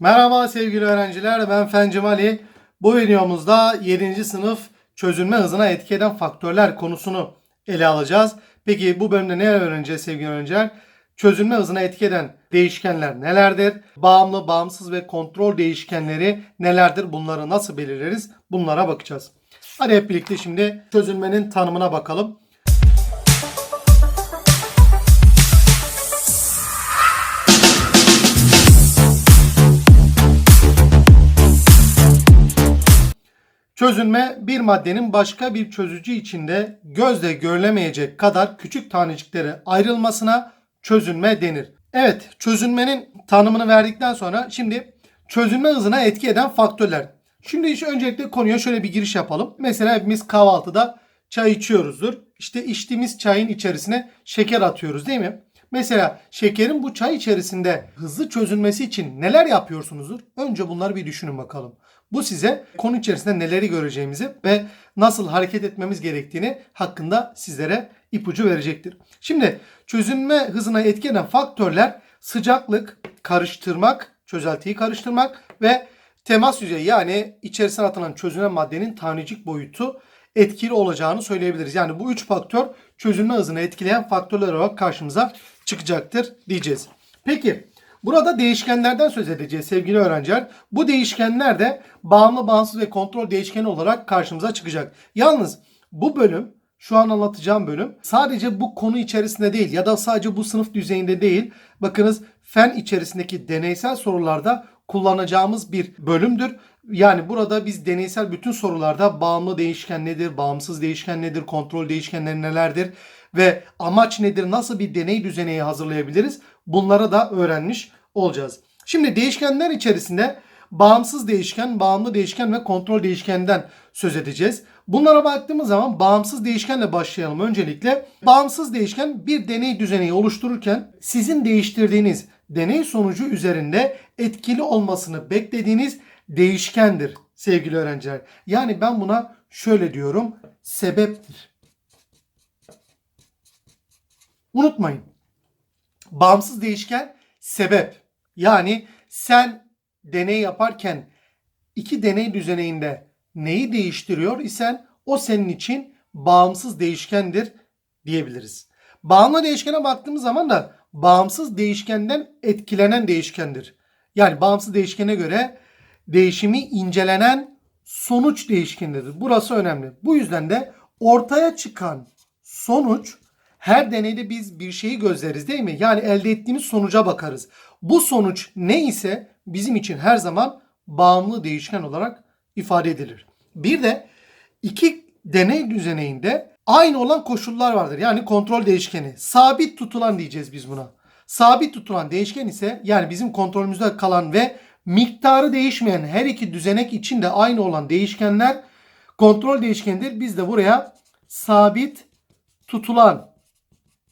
Merhaba sevgili öğrenciler ben Fen Cemali. Bu videomuzda 7. sınıf çözülme hızına etki eden faktörler konusunu ele alacağız. Peki bu bölümde ne öğreneceğiz sevgili öğrenciler? Çözülme hızına etki eden değişkenler nelerdir? Bağımlı, bağımsız ve kontrol değişkenleri nelerdir? Bunları nasıl belirleriz? Bunlara bakacağız. Hadi hep birlikte şimdi çözülmenin tanımına bakalım. Çözünme bir maddenin başka bir çözücü içinde gözle görülemeyecek kadar küçük taneciklere ayrılmasına çözünme denir. Evet, çözünmenin tanımını verdikten sonra şimdi çözünme hızına etki eden faktörler. Şimdi işte öncelikle konuya şöyle bir giriş yapalım. Mesela hepimiz kahvaltıda çay içiyoruzdur. İşte içtiğimiz çayın içerisine şeker atıyoruz değil mi? Mesela şekerin bu çay içerisinde hızlı çözülmesi için neler yapıyorsunuzdur? Önce bunları bir düşünün bakalım. Bu size konu içerisinde neleri göreceğimizi ve nasıl hareket etmemiz gerektiğini hakkında sizlere ipucu verecektir. Şimdi çözünme hızına etki eden faktörler sıcaklık, karıştırmak, çözeltiyi karıştırmak ve temas yüzeyi yani içerisine atılan çözünen maddenin tanecik boyutu etkili olacağını söyleyebiliriz. Yani bu üç faktör çözünme hızını etkileyen faktörler olarak karşımıza çıkacaktır diyeceğiz. Peki burada değişkenlerden söz edeceğiz sevgili öğrenciler. Bu değişkenler de bağımlı, bağımsız ve kontrol değişkeni olarak karşımıza çıkacak. Yalnız bu bölüm şu an anlatacağım bölüm sadece bu konu içerisinde değil ya da sadece bu sınıf düzeyinde değil. Bakınız fen içerisindeki deneysel sorularda kullanacağımız bir bölümdür. Yani burada biz deneysel bütün sorularda bağımlı değişken nedir, bağımsız değişken nedir, kontrol değişkenleri nelerdir ve amaç nedir, nasıl bir deney düzeneği hazırlayabiliriz bunları da öğrenmiş olacağız. Şimdi değişkenler içerisinde bağımsız değişken, bağımlı değişken ve kontrol değişkenden söz edeceğiz. Bunlara baktığımız zaman bağımsız değişkenle başlayalım öncelikle. Bağımsız değişken bir deney düzeneği oluştururken sizin değiştirdiğiniz deney sonucu üzerinde etkili olmasını beklediğiniz değişkendir sevgili öğrenciler. Yani ben buna şöyle diyorum sebeptir. Unutmayın. Bağımsız değişken sebep. Yani sen deney yaparken iki deney düzeneğinde neyi değiştiriyor isen o senin için bağımsız değişkendir diyebiliriz. Bağımlı değişkene baktığımız zaman da bağımsız değişkenden etkilenen değişkendir. Yani bağımsız değişkene göre değişimi incelenen sonuç değişkenidir. Burası önemli. Bu yüzden de ortaya çıkan sonuç her deneyde biz bir şeyi gözleriz değil mi? Yani elde ettiğimiz sonuca bakarız. Bu sonuç ne ise bizim için her zaman bağımlı değişken olarak ifade edilir. Bir de iki deney düzeneğinde aynı olan koşullar vardır. Yani kontrol değişkeni. Sabit tutulan diyeceğiz biz buna. Sabit tutulan değişken ise yani bizim kontrolümüzde kalan ve miktarı değişmeyen her iki düzenek için de aynı olan değişkenler kontrol değişkenidir. Biz de buraya sabit tutulan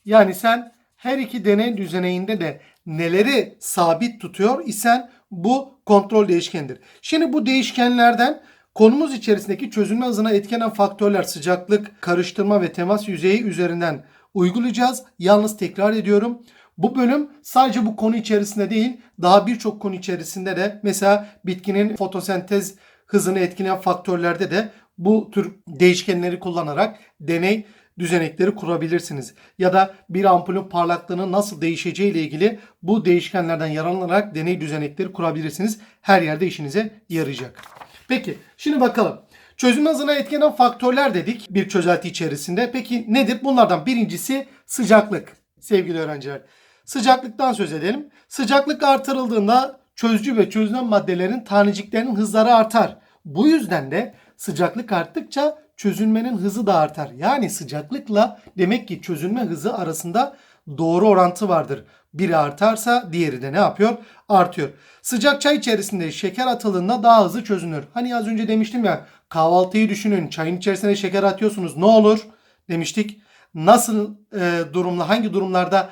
yani sen her iki deney düzeneğinde de neleri sabit tutuyor isen bu kontrol değişkendir. Şimdi bu değişkenlerden konumuz içerisindeki çözünme hızına etkilenen faktörler sıcaklık, karıştırma ve temas yüzeyi üzerinden uygulayacağız. Yalnız tekrar ediyorum. Bu bölüm sadece bu konu içerisinde değil, daha birçok konu içerisinde de mesela bitkinin fotosentez hızını etkileyen faktörlerde de bu tür değişkenleri kullanarak deney düzenekleri kurabilirsiniz. Ya da bir ampulün parlaklığının nasıl değişeceği ile ilgili bu değişkenlerden yararlanarak deney düzenekleri kurabilirsiniz. Her yerde işinize yarayacak. Peki şimdi bakalım. Çözünme hızına etkilenen faktörler dedik bir çözelti içerisinde. Peki nedir? Bunlardan birincisi sıcaklık sevgili öğrenciler. Sıcaklıktan söz edelim. Sıcaklık artırıldığında çözücü ve çözünen maddelerin taneciklerinin hızları artar. Bu yüzden de sıcaklık arttıkça çözünmenin hızı da artar. Yani sıcaklıkla demek ki çözünme hızı arasında doğru orantı vardır. Biri artarsa diğeri de ne yapıyor? Artıyor. Sıcak çay içerisinde şeker atıldığında daha hızlı çözünür. Hani az önce demiştim ya kahvaltıyı düşünün. Çayın içerisine şeker atıyorsunuz. Ne olur? Demiştik. Nasıl e, durumla hangi durumlarda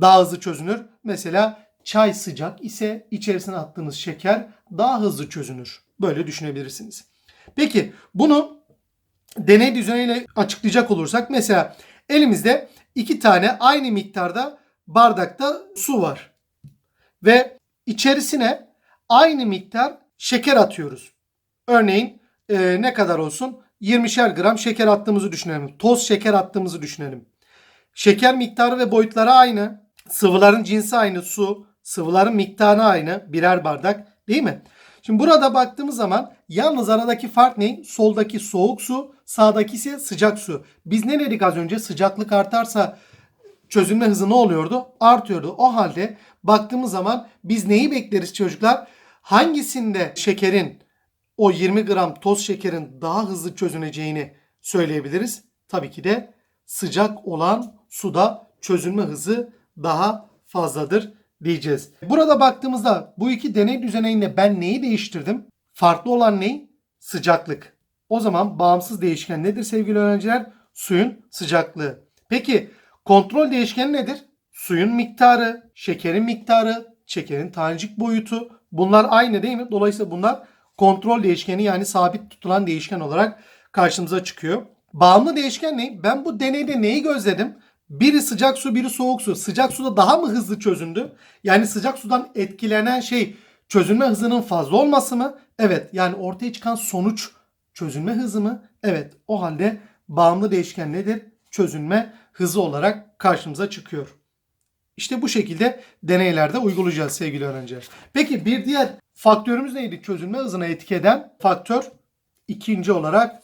daha hızlı çözünür? Mesela çay sıcak ise içerisine attığınız şeker daha hızlı çözünür. Böyle düşünebilirsiniz. Peki bunu deney düzeniyle açıklayacak olursak mesela elimizde iki tane aynı miktarda bardakta su var. Ve içerisine aynı miktar şeker atıyoruz. Örneğin e, ne kadar olsun? 20'şer gram şeker attığımızı düşünelim. Toz şeker attığımızı düşünelim. Şeker miktarı ve boyutları aynı. Sıvıların cinsi aynı su. Sıvıların miktarı aynı. Birer bardak değil mi? Şimdi burada baktığımız zaman yalnız aradaki fark ne? Soldaki soğuk su, sağdaki ise sıcak su. Biz ne dedik az önce? Sıcaklık artarsa çözülme hızı ne oluyordu? Artıyordu. O halde baktığımız zaman biz neyi bekleriz çocuklar? Hangisinde şekerin o 20 gram toz şekerin daha hızlı çözüneceğini söyleyebiliriz? Tabii ki de sıcak olan suda çözülme hızı daha fazladır diyeceğiz. Burada baktığımızda bu iki deney düzeninde ben neyi değiştirdim? Farklı olan ne? Sıcaklık. O zaman bağımsız değişken nedir sevgili öğrenciler? Suyun sıcaklığı. Peki kontrol değişkeni nedir? Suyun miktarı, şekerin miktarı, şekerin tanecik boyutu. Bunlar aynı değil mi? Dolayısıyla bunlar kontrol değişkeni yani sabit tutulan değişken olarak karşımıza çıkıyor. Bağımlı değişken ne? Ben bu deneyde neyi gözledim? Biri sıcak su, biri soğuk su. Sıcak suda daha mı hızlı çözündü? Yani sıcak sudan etkilenen şey çözünme hızının fazla olması mı? Evet. Yani ortaya çıkan sonuç çözünme hızı mı? Evet. O halde bağımlı değişken nedir? Çözünme hızı olarak karşımıza çıkıyor. İşte bu şekilde deneylerde uygulayacağız sevgili öğrenciler. Peki bir diğer faktörümüz neydi? Çözünme hızına etki eden faktör ikinci olarak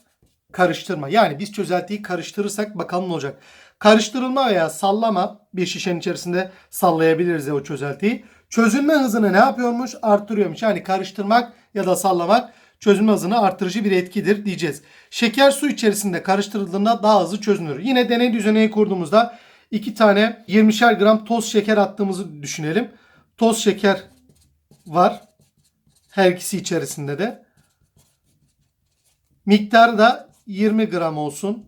karıştırma. Yani biz çözeltiyi karıştırırsak bakalım ne olacak. Karıştırılma veya sallama bir şişenin içerisinde sallayabiliriz ya o çözeltiyi. Çözülme hızını ne yapıyormuş? Arttırıyormuş. Yani karıştırmak ya da sallamak çözülme hızını arttırıcı bir etkidir diyeceğiz. Şeker su içerisinde karıştırıldığında daha hızlı çözünür. Yine deney düzeneyi kurduğumuzda iki tane 20'şer gram toz şeker attığımızı düşünelim. Toz şeker var. Her ikisi içerisinde de. Miktarı da 20 gram olsun.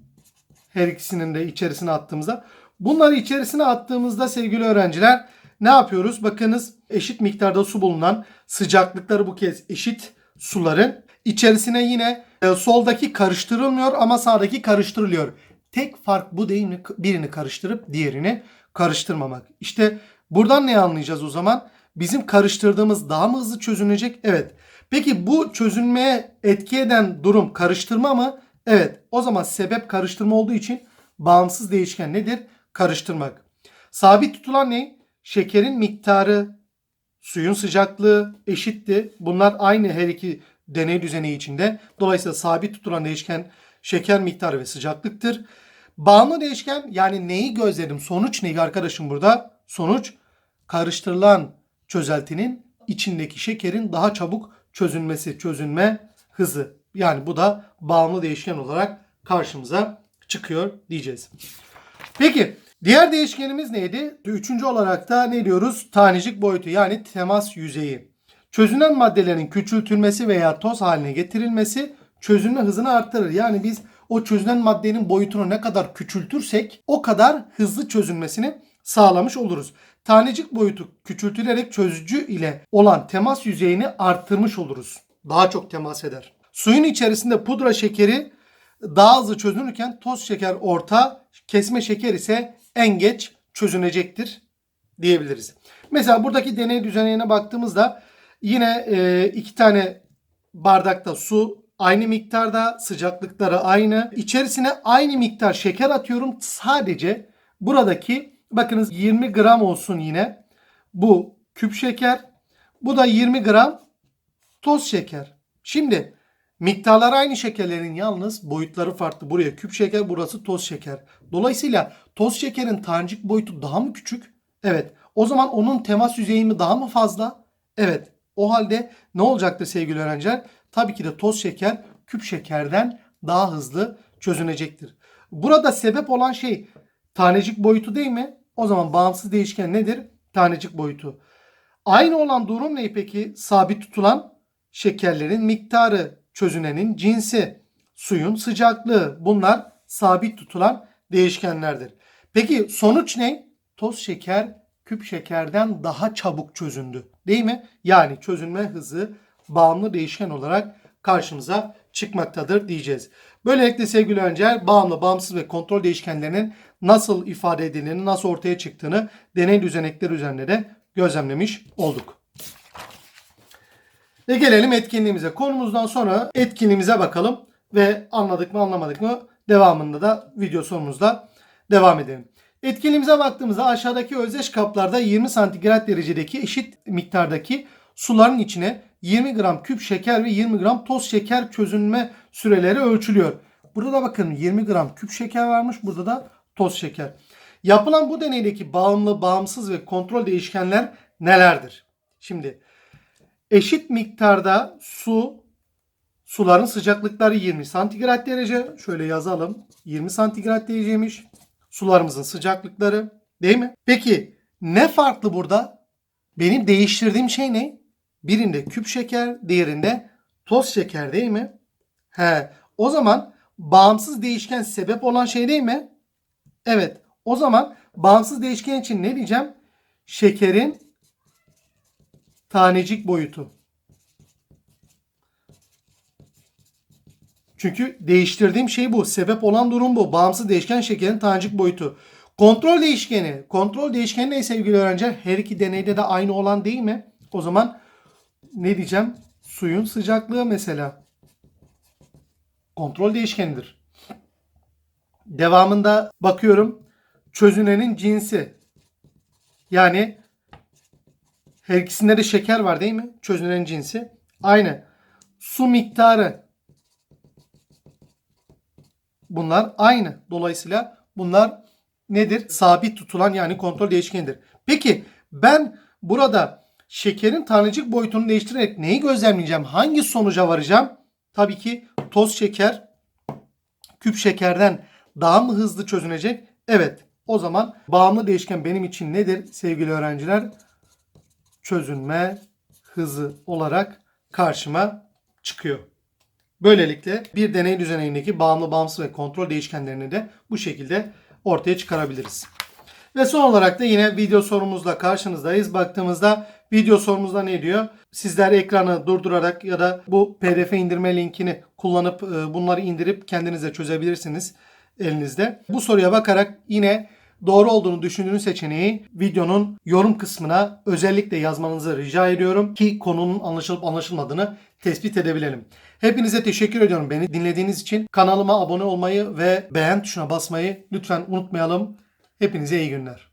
Her ikisinin de içerisine attığımızda. Bunları içerisine attığımızda sevgili öğrenciler ne yapıyoruz? Bakınız eşit miktarda su bulunan sıcaklıkları bu kez eşit suların içerisine yine e, soldaki karıştırılmıyor ama sağdaki karıştırılıyor. Tek fark bu değil mi? Birini karıştırıp diğerini karıştırmamak. İşte buradan ne anlayacağız o zaman? Bizim karıştırdığımız daha mı hızlı çözünecek? Evet. Peki bu çözünmeye etki eden durum karıştırma mı? Evet. O zaman sebep karıştırma olduğu için bağımsız değişken nedir? Karıştırmak. Sabit tutulan ne? Şekerin miktarı, suyun sıcaklığı eşitti. Bunlar aynı her iki deney düzeni içinde. Dolayısıyla sabit tutulan değişken şeker miktarı ve sıcaklıktır. Bağımlı değişken yani neyi gözledim? Sonuç ne arkadaşım burada? Sonuç karıştırılan çözeltinin içindeki şekerin daha çabuk çözünmesi, çözünme hızı. Yani bu da bağımlı değişken olarak karşımıza çıkıyor diyeceğiz. Peki diğer değişkenimiz neydi? Üçüncü olarak da ne diyoruz? Tanecik boyutu yani temas yüzeyi. Çözünen maddelerin küçültülmesi veya toz haline getirilmesi çözünme hızını arttırır. Yani biz o çözünen maddenin boyutunu ne kadar küçültürsek o kadar hızlı çözünmesini sağlamış oluruz. Tanecik boyutu küçültülerek çözücü ile olan temas yüzeyini arttırmış oluruz. Daha çok temas eder. Suyun içerisinde pudra şekeri daha hızlı çözünürken toz şeker orta, kesme şeker ise en geç çözünecektir diyebiliriz. Mesela buradaki deney düzenine baktığımızda yine e, iki tane bardakta su aynı miktarda, sıcaklıkları aynı. İçerisine aynı miktar şeker atıyorum. Sadece buradaki bakınız 20 gram olsun yine. Bu küp şeker. Bu da 20 gram toz şeker. Şimdi miktarlar aynı şekerlerin yalnız boyutları farklı. Buraya küp şeker, burası toz şeker. Dolayısıyla toz şekerin tanecik boyutu daha mı küçük? Evet. O zaman onun temas yüzeyi mi daha mı fazla? Evet. O halde ne olacaktır sevgili öğrenciler? Tabii ki de toz şeker küp şekerden daha hızlı çözünecektir. Burada sebep olan şey tanecik boyutu değil mi? O zaman bağımsız değişken nedir? Tanecik boyutu. Aynı olan durum ne peki? Sabit tutulan şekerlerin miktarı, çözünenin cinsi, suyun sıcaklığı bunlar sabit tutulan değişkenlerdir. Peki sonuç ne? Toz şeker küp şekerden daha çabuk çözündü. Değil mi? Yani çözünme hızı bağımlı değişken olarak karşımıza çıkmaktadır diyeceğiz. Böylelikle sevgili öğrenciler bağımlı, bağımsız ve kontrol değişkenlerinin nasıl ifade edildiğini, nasıl ortaya çıktığını deney düzenekleri üzerinde de gözlemlemiş olduk. Ve gelelim etkinliğimize. Konumuzdan sonra etkinliğimize bakalım ve anladık mı anlamadık mı devamında da video sonumuzda devam edelim. Etkinliğimize baktığımızda aşağıdaki özdeş kaplarda 20 santigrat derecedeki eşit miktardaki suların içine 20 gram küp şeker ve 20 gram toz şeker çözünme süreleri ölçülüyor. Burada da bakın 20 gram küp şeker varmış. Burada da toz şeker. Yapılan bu deneydeki bağımlı, bağımsız ve kontrol değişkenler nelerdir? Şimdi eşit miktarda su, suların sıcaklıkları 20 santigrat derece. Şöyle yazalım. 20 santigrat dereceymiş. Sularımızın sıcaklıkları. Değil mi? Peki ne farklı burada? Benim değiştirdiğim şey ne? Birinde küp şeker, diğerinde toz şeker değil mi? He. O zaman bağımsız değişken sebep olan şey değil mi? Evet. O zaman bağımsız değişken için ne diyeceğim? Şekerin tanecik boyutu. Çünkü değiştirdiğim şey bu. Sebep olan durum bu. Bağımsız değişken şekerin tanecik boyutu. Kontrol değişkeni. Kontrol değişkeni ne sevgili öğrenciler? Her iki deneyde de aynı olan değil mi? O zaman ne diyeceğim? Suyun sıcaklığı mesela. Kontrol değişkenidir. Devamında bakıyorum. Çözünenin cinsi. Yani her ikisinde de şeker var değil mi? Çözünenin cinsi. Aynı. Su miktarı. Bunlar aynı. Dolayısıyla bunlar nedir? Sabit tutulan yani kontrol değişkenidir. Peki ben burada şekerin tanecik boyutunu değiştirerek neyi gözlemleyeceğim? Hangi sonuca varacağım? Tabii ki toz şeker küp şekerden daha mı hızlı çözünecek? Evet. O zaman bağımlı değişken benim için nedir sevgili öğrenciler? Çözünme hızı olarak karşıma çıkıyor. Böylelikle bir deney düzenindeki bağımlı, bağımsız ve kontrol değişkenlerini de bu şekilde ortaya çıkarabiliriz. Ve son olarak da yine video sorumuzla karşınızdayız. Baktığımızda video sorumuzda ne diyor? Sizler ekranı durdurarak ya da bu pdf indirme linkini kullanıp e, bunları indirip kendinize çözebilirsiniz elinizde. Bu soruya bakarak yine doğru olduğunu düşündüğünüz seçeneği videonun yorum kısmına özellikle yazmanızı rica ediyorum ki konunun anlaşılıp anlaşılmadığını tespit edebilelim. Hepinize teşekkür ediyorum beni dinlediğiniz için. Kanalıma abone olmayı ve beğen tuşuna basmayı lütfen unutmayalım. Hepinize iyi günler.